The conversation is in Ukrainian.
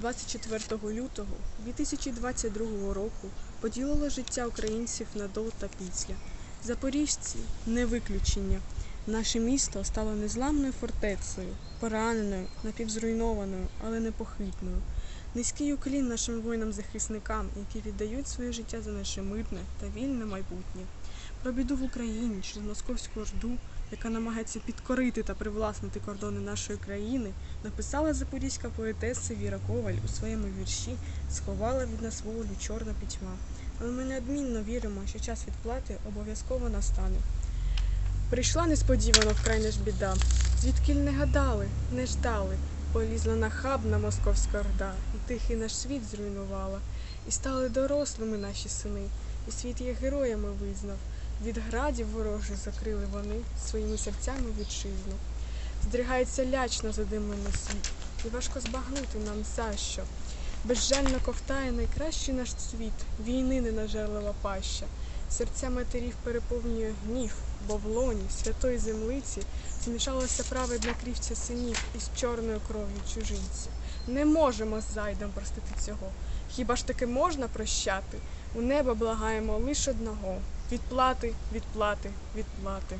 24 лютого 2022 року поділило життя українців на до та після. Запоріжці не виключення. Наше місто стало незламною фортецею, пораненою, напівзруйнованою, але непохитною. Низький уклін нашим воїнам-захисникам, які віддають своє життя за наше мирне та вільне майбутнє. Про біду в Україні через московську орду, яка намагається підкорити та привласнити кордони нашої країни, написала запорізька поетеса Віра Коваль у своєму вірші Сховала від нас волю чорна пітьма. Але ми неодмінно віримо, що час відплати обов'язково настане. Прийшла несподівано вкрай наш біда, звідкіль не гадали, не ждали, полізла нахабна московська орда, і тихий наш світ зруйнувала, і стали дорослими наші сини, і світ їх героями визнав. Від градів ворожих закрили вони своїми серцями вітчизну. Здригається лячно задимлений світ, і важко збагнути нам за що. Безжально ковтає найкращий наш світ, війни ненажерлива паща. Серця матерів переповнює гнів, бо в лоні святої землиці змішалося праведна крівця синів із чорною кров'ю чужинців. Не можемо з зайдом простити цього. Хіба ж таки можна прощати? У неба благаємо лише одного відплати, відплати, відплати.